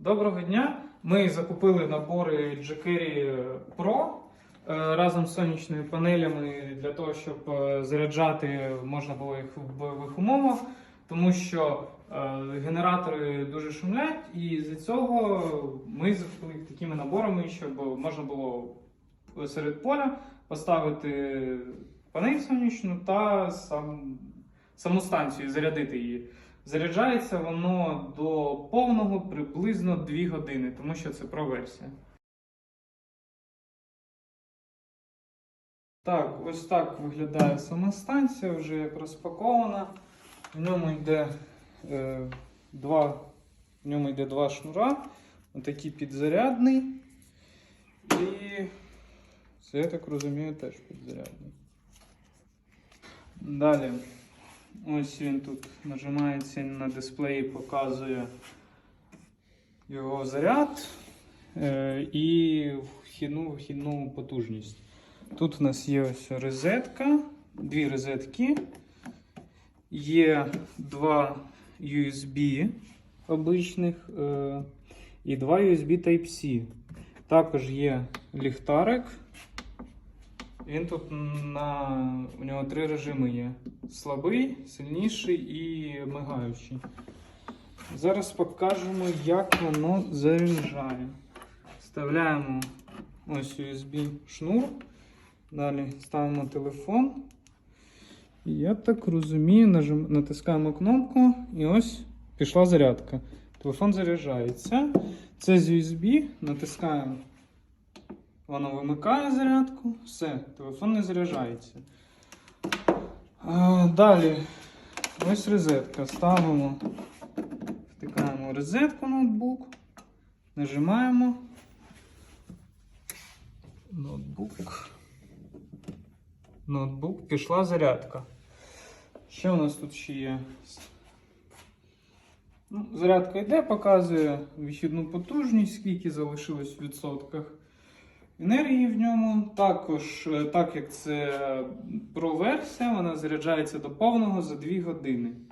Доброго дня! Ми закупили набори jQuery Pro е, разом з сонячними панелями для того, щоб е, заряджати можна було їх в бойових умовах, тому що е, генератори дуже шумлять, і з цього ми закупили такими наборами, щоб можна було серед поля поставити панель сонячну та сам, саму станцію, зарядити її. Заряджається воно до повного приблизно 2 години, тому що це про-версія. Так, ось так виглядає сама станція, вже як розпакована. В ньому йде е, два, в ньому йде два шнура, отакий підзарядний. І це, я так розумію, теж підзарядний. Далі. Ось він тут нажимається на дисплеї, показує його заряд е, і вхідну, вхідну потужність. Тут у нас є ось розетка, дві розетки, є два USB обичних е, і два USB Type-C. Також є ліхтарик. Він тут на у нього три режими є: слабий, сильніший і мигаючий. Зараз покажемо, як воно заряджає. Вставляємо ось USB шнур. Далі ставимо телефон. Я так розумію, нажим... натискаємо кнопку і ось пішла зарядка. Телефон заряджається. Це з USB, натискаємо. Воно вимикає зарядку, все, телефон не заряджається. Далі, ось розетка. Ставимо, втикаємо розетку ноутбук, нажимаємо. Ноутбук. Ноутбук, пішла зарядка. Що у нас тут ще є? Ну, зарядка йде, показує вихідну потужність, скільки залишилось в відсотках енергії в ньому. Також, е, так як це проверсія, вона заряджається до повного за 2 години.